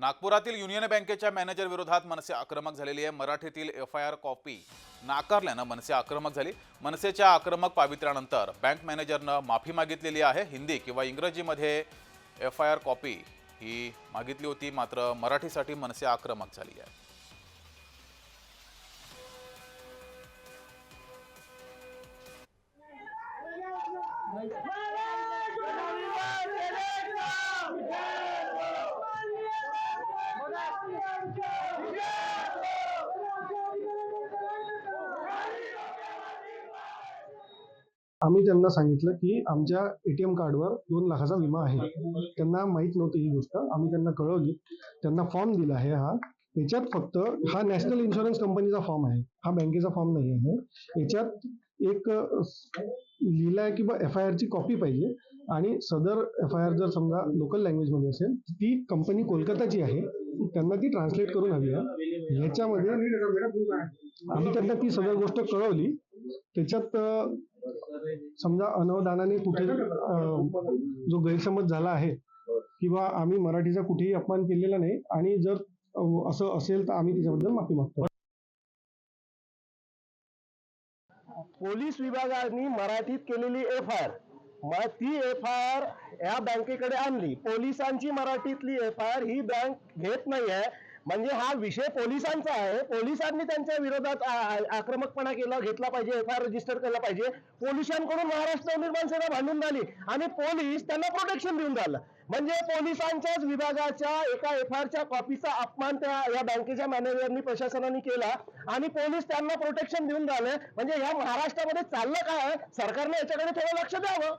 नागपुरातील युनियन बँकेच्या मॅनेजर विरोधात मनसे आक्रमक झालेली आहे. मराठीतील एफ आय आर कॉपी नाकारल्यानं मनसे आक्रमक झाली. मनसेच्या आक्रमक पावित्र्यानंतर बँक मॅनेजरनं माफी मागितलेली आहे. हिंदी किंवा इंग्रजीमध्ये एफ आय आर कॉपी ही मागितली होती मात्र मराठीसाठी मनसे आक्रमक झाली आहे. आम्ही त्यांना सांगितलं की आमच्या एटीएम कार्डवर दोन लाखाचा विमा आहे. त्यांना माहीत नव्हती ही गोष्ट. आम्ही त्यांना कळवली. त्यांना फॉर्म दिला आहे हा. याच्यात फक्त हा नॅशनल इन्शुरन्स कंपनीचा फॉर्म आहे. हा बँकेचा फॉर्म नाही आहे. याच्यात एक लिहिला आहे की बा एफ आय आरची कॉपी पाहिजे. आणि सदर एफ आय आर जर समजा लोकल लँग्वेजमध्ये असेल ती कंपनी कोलकाताची आहे. त्यांना ती ट्रान्सलेट करून हवी आहे. ह्याच्यामध्ये आम्ही त्यांना ती सगळ्या गोष्ट कळवली. त्याच्यात समजा अनवधानाने कुठे जो गैरसमज झाला आहे किंवा आम्ही मराठीचा कुठेही अपमान केलेला नाही आणि जर असं असेल तर आम्ही त्याच्याबद्दल माफी मागतो. पोलीस विभागाने मराठीत केलेली एफ आय आर मग ती एफ आय आर या बँकेकडे आणली. पोलिसांची मराठीतली एफ आय आर ही बँक घेत नाही आहे म्हणजे हा विषय पोलिसांचा आहे. पोलिसांनी त्यांच्या विरोधात आक्रमकपणा केला घेतला पाहिजे एफ आय आर रजिस्टर केला पाहिजे. पोलिसांकडून महाराष्ट्र निर्माण सेना भांडून झाली आणि पोलीस त्यांना प्रोटेक्शन देऊन राहिलं. म्हणजे पोलिसांच्याच विभागाच्या एका एफ आय आरच्या कॉपीचा अपमान त्या या बँकेच्या मॅनेजरनी प्रशासनाने केला आणि पोलीस त्यांना प्रोटेक्शन देऊन राहिले. म्हणजे ह्या महाराष्ट्रामध्ये चाललं काय? सरकारने याच्याकडे थोडं लक्ष द्यावं.